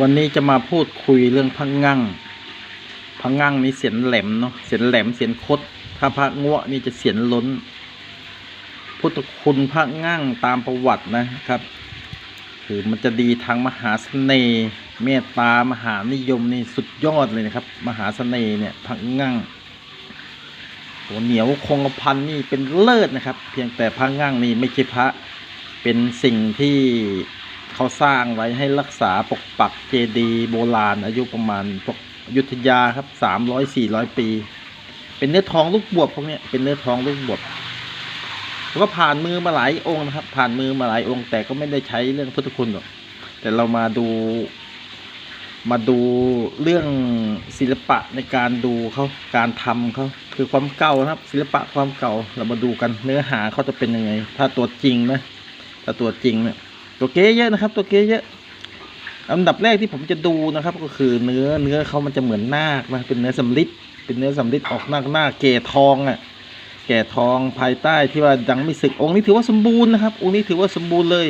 วันนี้จะมาพูดคุยเรื่องพังงั่งพังงั่งนี่เสียนแหลมเนาะเสียนแหลมเสียนคด ถ้าพระงวนี่จะเสียนล้น พุทธคุณพระงั่งตามประวัตินะครับ คือมันจะดีทางมหาเสน่ห์เมตตามหานิยมนี่สุดยอดเลยนะครับ มหาเสน่ห์เนี่ยพระงั่งตัวเหนียวคงกระพันนี่เป็นเลิศนะครับ เพียงแต่พระงั่งนี่ไม่ใช่พระเป็นสิ่งที่ เขาสร้างไว้ให้รักษาปกปักเจดีย์โบราณ อายุประมาณพวกยุทธยาครับสามร้อยสี่ร้อยปี เป็นเนื้อทองลูกบวบพวกนี้เป็นเนื้อทองลูกบวบผมก็ผ่านมือมาหลายองค์นะครับ ผ่านมือมาหลายองค์ แต่ก็ไม่ได้ใช้เรื่องพุทธคุณหรอกแต่เรามาดู มาดูเรื่องศิลปะในการดูเขาการทำเขาคือความเก่านะครับ ศิลปะความเก่าเรามาดูกันเนื้อหาเขาจะเป็นยังไง ถ้าตัวจริงนะถ้าตัวจริงเนี่ย ตัวเก๊เยอะนะครับ ตัวเก๊เยอะอันดับแรกที่ผมจะดูนะครับ ก็คือเนื้อเนื้อเขามันจะเหมือนนาคนะเป็นเนื้อสำลิดเป็นเนื้อสำลิดออกน้าหน้าเกทองอะแก่ทองภายใต้ที่ว่ายังไม่สึกองค์นี้ถือว่าสมบูรณ์นะครับ องค์นี้ถือว่าสมบูรณ์เลย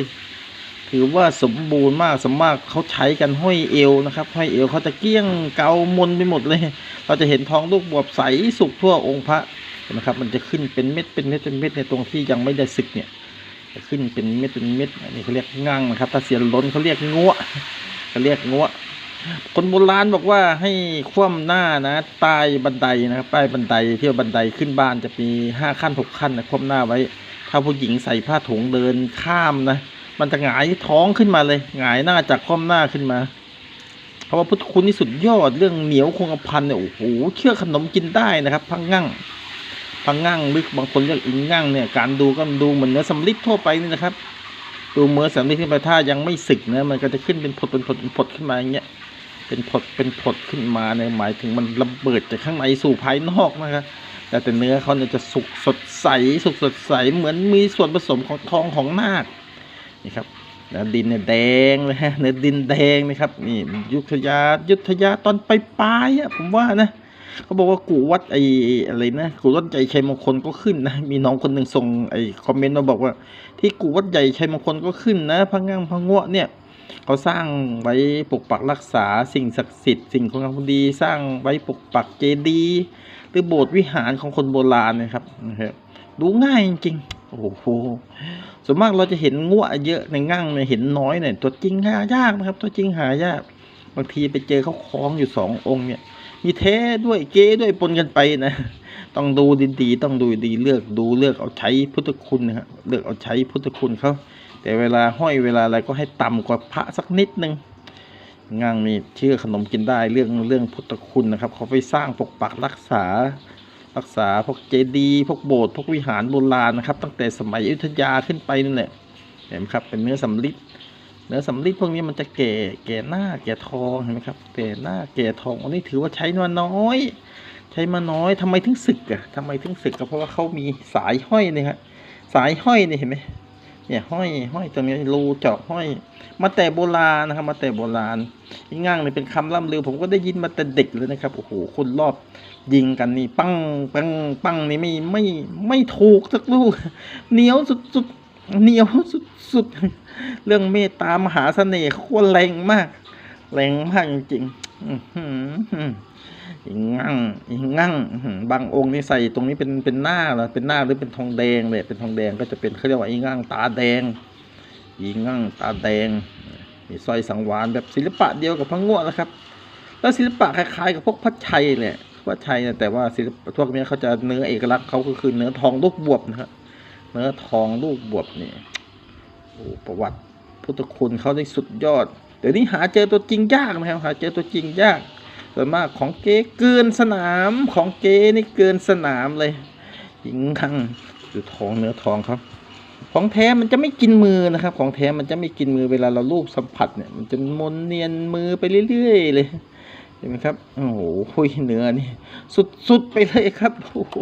ถือว่าสมบูรณ์มากสมมากเขาใช้กันห้อยเอวนะครับห้อยเอวเขาจะเกลี้ยงเกามนไปหมดเลย เราจะเห็นทองลูกบวบใสสุกทั่วองค์พระนะครับ มันจะขึ้นเป็นเม็ดเป็นเม็ดเป็นเม็ดในตรงที่ยังไม่ได้สึกเนี่ย จะขึ้นเป็นเม็ดเป็นเม็ดอันนี้เขาเรียกงั่งนะครับ ถ้าเสียล้นเขาเรียกงัวเขาเรียกงัวคนโบราณบอกว่าให้คว่ำหน้านะใต้บันไดนะครับใต้บันไดเที่ยวบันไดขึ้นบ้านจะมีห้าขั้นหกขั้นนะคว่ำหน้าไว้ ถ้าผู้หญิงใส่ผ้าถุงเดินข้ามนะ มันจะหงายท้องขึ้นมาเลยหงายหน้าจากคว่ำหน้าขึ้นมาเพราะว่าพุทธคุณนี่สุดยอดเรื่องเหนียวคงกระพันเนี่ยโอ้โหเชื่อขนมกินได้นะครับพังงั่ง พังงั่งหรือบางคนเรียกอิงงั่งเนี่ยการดูก็ดูเหมือนเนื้อสำลิดทั่วไปนี่นะครับ ดูเนื้อสำลิดขึ้นไปถ้ายังไม่สึกนะมันก็จะขึ้นเป็นผดเป็นผดเป็นผดขึ้นมาอย่างเงี้ยเป็นผดเป็นผดขึ้นมาเนี่ยหมายถึงมันระเบิดจากข้างในสู่ภายนอกนะครับแต่แต่เนื้อเขาเนี่ยจะสุกสดใสสุกสดใสเหมือนมีส่วนผสมของทองของนาคนี่ครับเนื้อดินเนี่ยแดงเลยฮะเนื้อดินแดงนะครับนี่ยุทธยายุทธยาตอนปลายๆอะผมว่านะ เขาบอกว่ากูวัดไอ้อะไรนะกูวัดใหญ่ชัยมงคลก็ขึ้นนะ มีน้องคนหนึ่งส่งไอ้คอมเมนต์มาบอกว่า ที่กูวัดใหญ่ชัยมงคลก็ขึ้นนะพังงังพังงวเนี่ยเขาสร้างไว้ปกปักรักษาสิ่งศักดิ์สิทธิ์สิ่งของงามดี สร้างไว้ปกปักเจดีย์หรือโบสถ์วิหารของคนโบราณนะครับนะครับดูง่ายจริงโอ้โหส่วนมากเราจะเห็นงัวเยอะในงั่งเนี่ยเห็นน้อยเนี่ยตัวจริงหายากนะครับ ตัวจริงหายาก บางทีไปเจอเขาคล้องอยู่สององค์เนี่ย มีแท้ด้วยเก๊ด้วยปนกันไปนะ ต้องดูดีๆ ต้องดูดีเลือกดูเลือกเอาใช้พุทธคุณนะครับเลือกเอาใช้พุทธคุณเขาแต่เวลาห้อยเวลาอะไรก็ให้ต่ำกว่าพระสักนิดนึงงั่งนี่เชื่อขนมกินได้เรื่องเรื่องพุทธคุณนะครับเขาไปสร้างปกปักรักษา รักษาพวกเจดีย์พวกโบสถ์พวกวิหารโบราณนะครับ ตั้งแต่สมัยอยุธยาขึ้นไปนั่นแหละเห็นไหมครับเป็นเนื้อสำลิด เนื้อสำลิดพวกนี้มันจะแก่แก่หน้าแก่ทองเห็นไหมครับแก่หน้าแก่ทองอันนี้ถือว่าใช้มาน้อย ใช้มาน้อยทำไมถึงสึกอะทำไมถึงสึกก็เพราะว่าเขามีสายห้อยเนี่ยครับสายห้อยเนี่ยเห็นไหมเนี่ยห้อยห้อยตรงนี้รูเจาะห้อย มาแต่โบราณนะครับ มาแต่โบราณอีง่างเนี่ยเป็นคำล่ำลือ ผมก็ได้ยินมาแต่เด็กเลยนะครับโอ้โหคนรอบยิงกันนี่ปังปังปังนี่ไม่ไม่ไม่ถูกสักลูกเหนียวสุด เหนียวสุดสุดเรื่องเมตตามหาเสน่ห์โคตรแรงมาก แรงมากจริงๆอืมอีงั่งอีงั่งอื้อหือบางองค์นี่ใส่ตรงนี้เป็นเป็นหน้าเหรอเป็นหน้าหรือเป็นทองแดงเลยเป็นทองแดงก็จะเป็นเขาเรียกว่าอีงั่งตาแดง อีงั่งตาแดงมีสร้อยสังวานแบบศิลปะเดียวกับพระง่วนะครับ แล้วศิลปะคล้ายๆ กับพวกพัดชัยเนี่ยพัดชัยเนี่ยแต่ว่าศิลปะพวกนี้เขาจะเนื้อเอกลักษณ์เขาก็คือเนื้อทองลูกบวบนะครับ เนื้อทองลูกบวบนี่โอ้ประวัติพุทธคุณเขาได้สุดยอด เดี๋ยวนี้หาเจอตัวจริงยากนะครับหาเจอตัวจริงยากส่วนมากของเก๊เกินสนามของเก๊นี่เกินสนามเลยยิงขังดูทองเนื้อทองครับ ของแท้มันจะไม่กินมือนะครับ ของแท้มันจะไม่กินมือเวลาเราลูบสัมผัสเนี่ยมันจะมนเนียนมือไปเรื่อยๆเลยเห็นไหมครับ โอ้โหเนื้อนี่ สุดๆไปเลยครับ โอ้โห